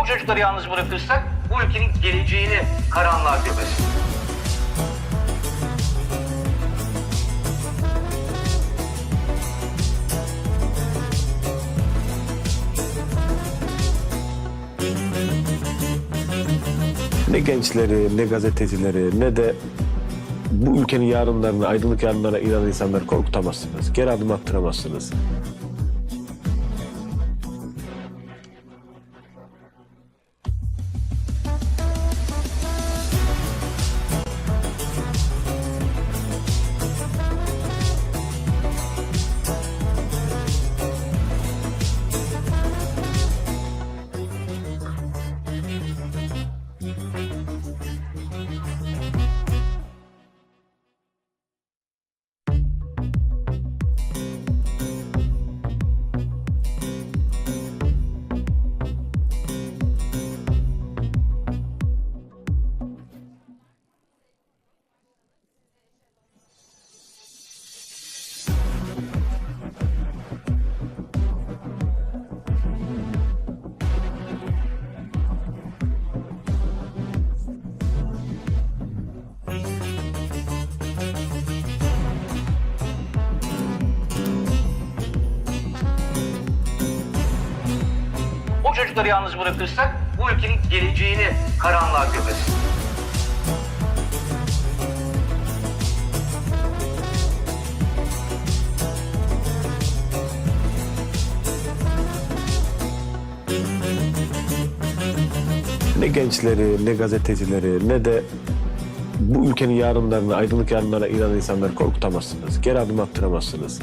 O çocukları yalnız bırakırsak bu ülkenin geleceğini karanlığa gömeriz. Ne gençleri, ne gazetecileri, ne de bu ülkenin yarınlarına, aydınlık yarınlarına inanan insanları korkutamazsınız. Geri adım attıramazsınız. Çocukları yalnız bırakırsak bu ülkenin geleceğini karanlığa gömeriz. Ne gençleri, ne gazetecileri, ne de bu ülkenin yarınlarına, aydınlık yarınlarına inanan insanları korkutamazsınız. Geri adım attıramazsınız.